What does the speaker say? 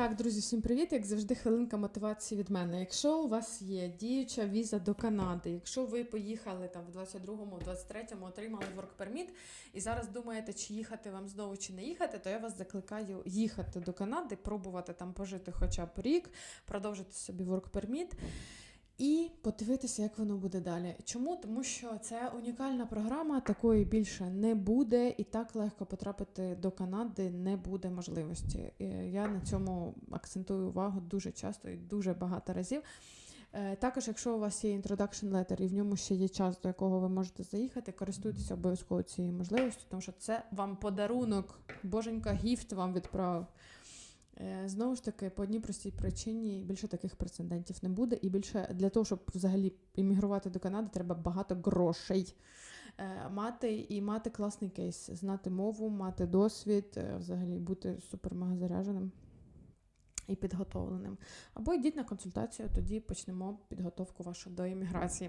Так, друзі, всім привіт! Як завжди, хвилинка мотивації від мене. Якщо у вас є діюча віза до Канади, якщо ви поїхали там в 22-му, в 23-му, отримали work permit і зараз думаєте, чи їхати вам знову чи не їхати, то я вас закликаю їхати до Канади, пробувати там пожити хоча б рік, продовжити собі work permit і подивитися, як воно буде далі. Чому? Тому що це унікальна програма, такої більше не буде, і так легко потрапити до Канади не буде можливості. Я на цьому акцентую увагу дуже часто і дуже багато разів. Е, Також, якщо у вас є introduction letter і в ньому ще є час, до якого ви можете заїхати, користуйтеся обов'язково цією можливістю, тому що це вам подарунок, боженька гіфт вам відправив. Е, Знову ж таки, по одній простій причині більше таких прецедентів не буде. І більше для того, щоб взагалі іммігрувати до Канади, треба багато грошей е, мати і мати класний кейс, знати мову, мати досвід, е, взагалі бути супермега заряженим і підготовленим. Або йдіть на консультацію, тоді почнемо підготовку вашу до імміграції.